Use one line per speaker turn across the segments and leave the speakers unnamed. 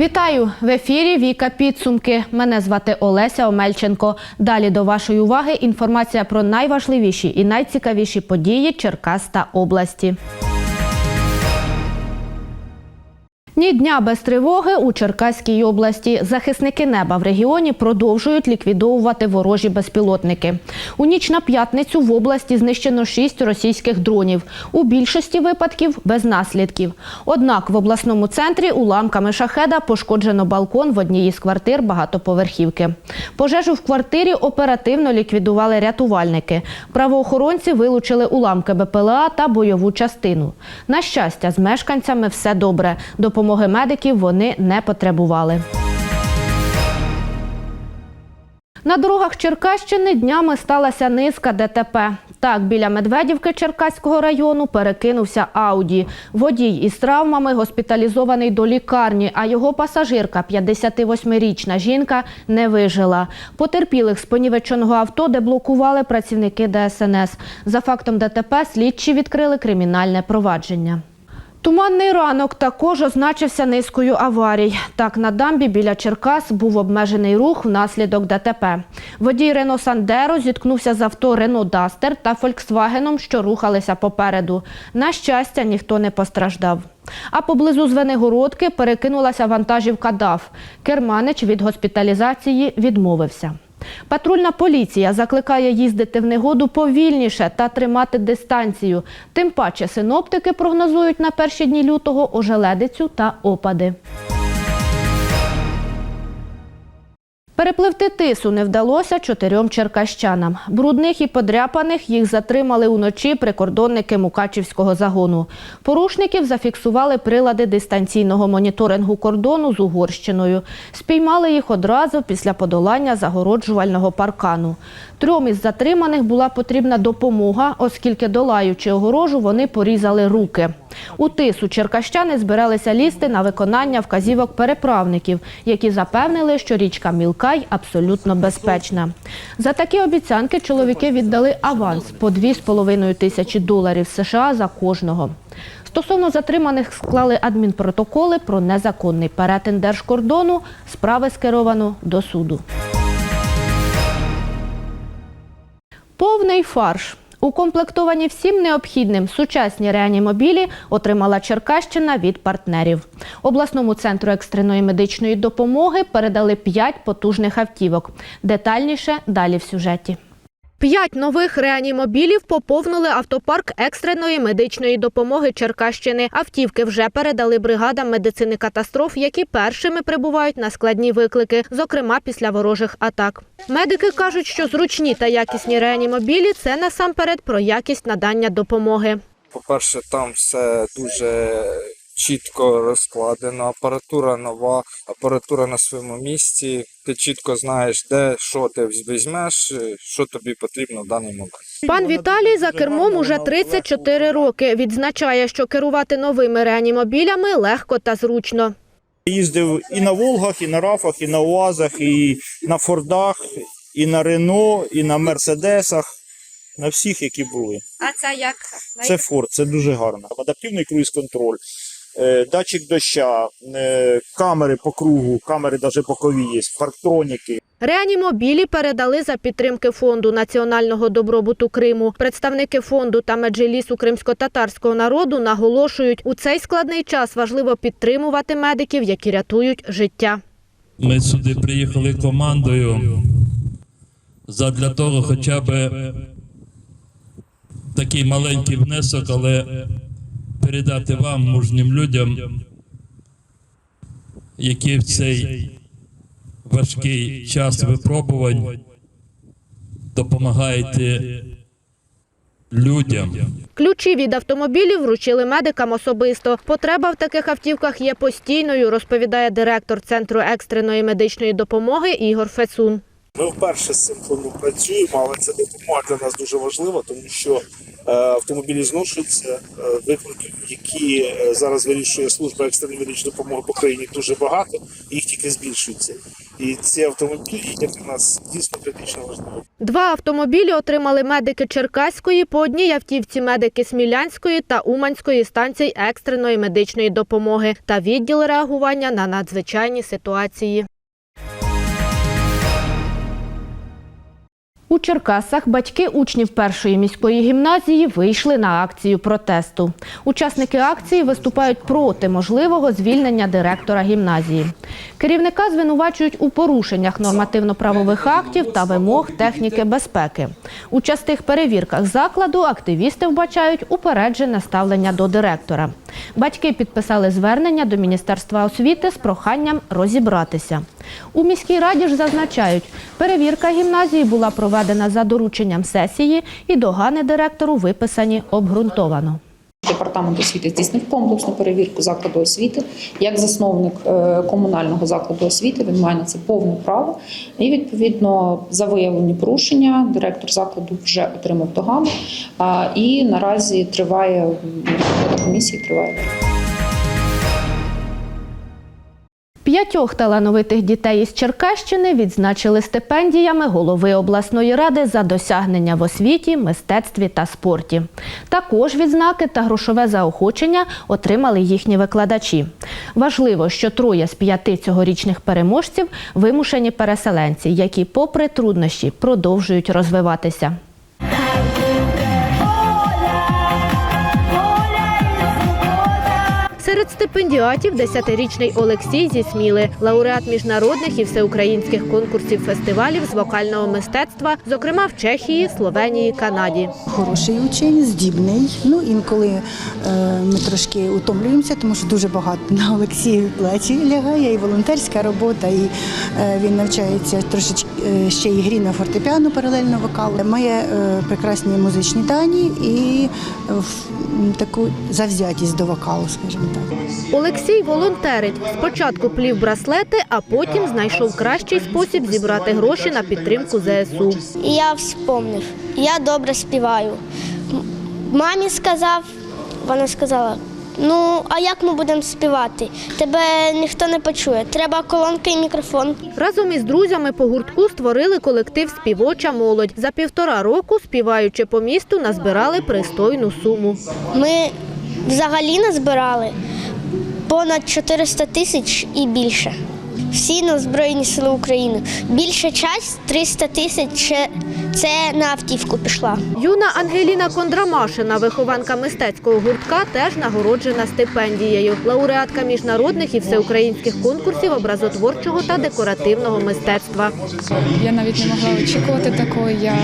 Вітаю в ефірі Віка Підсумки. Мене звати Олеся Омельченко. Далі до вашої уваги інформація про найважливіші і найцікавіші події Черкас області. Ні дня без тривоги у Черкаській області. Захисники неба в регіоні продовжують ліквідовувати ворожі безпілотники. У ніч на п'ятницю в області знищено шість російських дронів. У більшості випадків без наслідків. Однак в обласному центрі уламками шахеда пошкоджено балкон в одній із квартир багатоповерхівки. Пожежу в квартирі оперативно ліквідували рятувальники. Правоохоронці вилучили уламки БПЛА та бойову частину. На щастя, з мешканцями все добре. Допомоги медиків вони не потребували. На дорогах Черкащини днями сталася низка ДТП. Так, біля Медведівки Черкаського району перекинувся Ауді. Водій із травмами госпіталізований до лікарні, а його пасажирка, 58-річна жінка, не вижила. Потерпілих з понівеченого авто деблокували працівники ДСНС. За фактом ДТП слідчі відкрили кримінальне провадження. Туманний ранок також означився низкою аварій. Так, на дамбі біля Черкас був обмежений рух внаслідок ДТП. Водій Рено Сандеро зіткнувся з авто Рено Дастер та Фольксвагеном, що рухалися попереду. На щастя, ніхто не постраждав. А поблизу Звенигородки перекинулася вантажівка ДАФ. Керманич від госпіталізації відмовився. Патрульна поліція закликає їздити в негоду повільніше та тримати дистанцію. Тим паче синоптики прогнозують на перші дні лютого ожеледицю та опади. Перепливти тису не вдалося чотирьом черкащанам. Брудних і подряпаних їх затримали уночі прикордонники Мукачівського загону. Порушників зафіксували прилади дистанційного моніторингу кордону з Угорщиною. Спіймали їх одразу після подолання загороджувального паркану. Трьом із затриманих була потрібна допомога, оскільки долаючи огорожу, вони порізали руки. У тису черкащани збиралися лізти на виконання вказівок переправників, які запевнили, що річка Мілкай абсолютно безпечна. За такі обіцянки чоловіки віддали аванс по 2,5 тисячі доларів США за кожного. Стосовно затриманих склали адмінпротоколи про незаконний перетин держкордону. Справи скеровано до суду. Повний фарш. Укомплектовані всім необхідним сучасні реанімобілі отримала Черкащина від партнерів. Обласному центру екстреної медичної допомоги передали 5 потужних автівок. Детальніше далі в сюжеті. П'ять нових реанімобілів поповнили автопарк екстреної медичної допомоги Черкащини. Автівки вже передали бригадам медицини катастроф, які першими прибувають на складні виклики, зокрема після ворожих атак. Медики кажуть, що зручні та якісні реанімобілі це насамперед про якість надання допомоги.
По-перше, там все дуже чітко розкладено, апаратура нова, апаратура на своєму місці. Ти чітко знаєш, де що ти візьмеш, що тобі потрібно в даний момент.
Пан Віталій за кермом уже 34 роки. Відзначає, що керувати новими реанімобілями легко та зручно.
Їздив і на Волгах, і на Рафах, і на УАЗах, і на Фордах, і на Рено, і на Мерседесах, на всіх, які були.
А це як?
Це Форд, це дуже гарно. Адаптивний круїз-контроль, е, датчик доща, е, камери по кругу, камери навіть бокові є, парктроніки.
Реанімобілі передали за підтримки фонду національного добробуту Криму. Представники фонду та меджелісу кримсько-татарського народу наголошують, у цей складний час важливо підтримувати медиків, які рятують життя.
Ми сюди приїхали командою задля того, хоча б такий маленький внесок, але передати вам, мужнім людям, які в цей важкий час випробувань допомагаєте людям.
Ключі від автомобілів вручили медикам особисто. Потреба в таких автівках є постійною, розповідає директор Центру екстреної медичної допомоги Ігор Фесун.
Ми вперше з цим фондом працюємо, але ця допомога для нас дуже важлива, тому що е, автомобілі зношуються, е, викликів, які е, зараз вирішує служба екстреної медичної допомоги по країні, дуже багато, їх тільки збільшується. І ці автомобілі є для нас дійсно критично важливими.
Два автомобілі отримали медики Черкаської, по одній автівці медики Смілянської та Уманської станцій екстреної медичної допомоги та відділ реагування на надзвичайні ситуації. У Черкасах батьки учнів першої міської гімназії вийшли на акцію протесту. Учасники акції виступають проти можливого звільнення директора гімназії. Керівника звинувачують у порушеннях нормативно-правових актів та вимог техніки безпеки. У частих перевірках закладу активісти вбачають упереджене ставлення до директора. Батьки підписали звернення до Міністерства освіти з проханням розібратися. У міській раді ж зазначають, перевірка гімназії була проведена за дорученням сесії і догани директору виписані обґрунтовано.
Департамент освіти здійснив комплексну перевірку закладу освіти. Як засновник е, комунального закладу освіти, він має на це повне право. І відповідно за виявлені порушення директор закладу вже отримав догану. І наразі триває робота комісії триває.
П'ятьох талановитих дітей із Черкащини відзначили стипендіями голови обласної ради за досягнення в освіті, мистецтві та спорті. Також відзнаки та грошове заохочення отримали їхні викладачі. Важливо, що троє з п'яти цьогорічних переможців вимушені переселенці, які, попри труднощі, продовжують розвиватися. Серед стипендіатів 10-річний Олексій зі Сміли, лауреат міжнародних і всеукраїнських конкурсів фестивалів з вокального мистецтва, зокрема в Чехії, Словенії, Канаді.
Хороший учень, здібний. Ну інколи е, ми трошки утомлюємося, тому що дуже багато на Олексію плечі лягає, і волонтерська робота, і е, він навчається трошечки е, ще і грі на фортепіано паралельно вокалу. Має прекрасні музичні дані і таку завзятість до вокалу, скажімо так.
Олексій волонтерить. Спочатку плів браслети, а потім знайшов кращий спосіб зібрати гроші на підтримку ЗСУ.
Я вспомнив, я добре співаю. Мамі сказав, вона сказала: ну, а як ми будемо співати? Тебе ніхто не почує. Треба колонки і мікрофон.
Разом із друзями по гуртку створили колектив Співоча молодь. За півтора року, співаючи по місту, назбирали пристойну суму.
Ми взагалі назбирали понад 400 тисяч і більше. Всі на Збройні Сили України. Більша часть 300 тисяч це- це на автівку пішла.
Юна Ангеліна Кондрамашина, вихованка мистецького гуртка, теж нагороджена стипендією. Лауреатка міжнародних і всеукраїнських конкурсів образотворчого та декоративного мистецтва.
Я навіть не могла очікувати такого. Я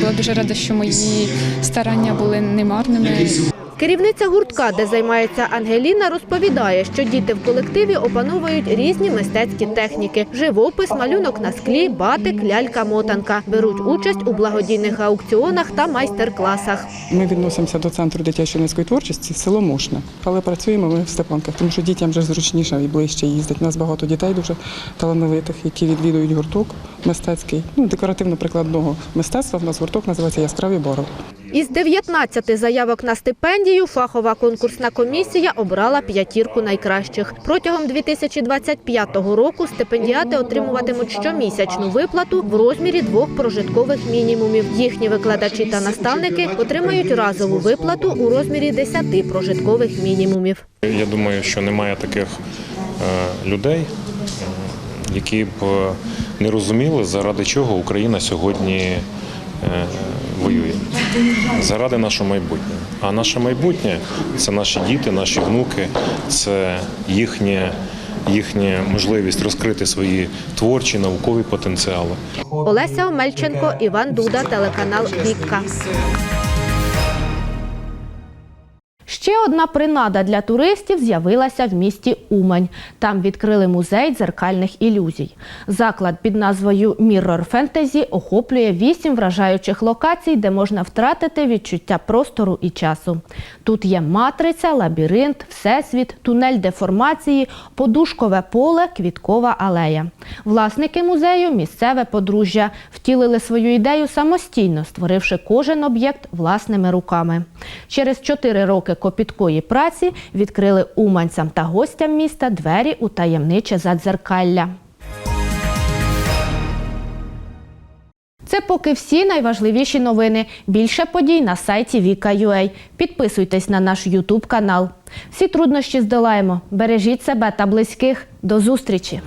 була дуже рада, що мої старання були немарними.
Керівниця гуртка, де займається Ангеліна, розповідає, що діти в колективі опановують різні мистецькі техніки: живопис, малюнок на склі, батик, лялька-мотанка. Беруть участь у благодійних аукціонах та майстер-класах.
Ми відносимося до центру дитячої юнацької творчості село Мошне, але працюємо ми в Степанках, тому що дітям вже зручніше і ближче їздить. У нас багато дітей дуже талановитих, які відвідують гурток мистецький, ну декоративно-прикладного мистецтва. В нас гурток називається Яскраві борови.
Із 19 заявок на стипендію фахова конкурсна комісія обрала п'ятірку найкращих. Протягом 2025 року стипендіати отримуватимуть щомісячну виплату в розмірі двох прожиткових мінімумів. Їхні викладачі та наставники отримають разову виплату у розмірі 10 прожиткових мінімумів.
Я думаю, що немає таких е, людей, які б не розуміли, заради чого Україна сьогодні е, воює. Заради нашого майбутнього. А наше майбутнє це наші діти, наші внуки, це їхнє, їхня можливість розкрити свої творчі, наукові потенціали.
Олеся Омельченко, Іван Дуда, телеканал Вікка. Ще одна принада для туристів з'явилася в місті Умань. Там відкрили музей дзеркальних ілюзій. Заклад під назвою Mirror Fantasy охоплює вісім вражаючих локацій, де можна втратити відчуття простору і часу. Тут є матриця, лабіринт, всесвіт, тунель деформації, подушкове поле, квіткова алея. Власники музею місцеве подружжя втілили свою ідею самостійно, створивши кожен об'єкт власними руками. Через чотири роки копіткої праці відкрили уманцям та гостям міста двері у таємниче задзеркалля. Це поки всі найважливіші новини. Більше подій на сайті Віка.ua. Підписуйтесь на наш Ютуб канал. Всі труднощі здолаємо. Бережіть себе та близьких. До зустрічі!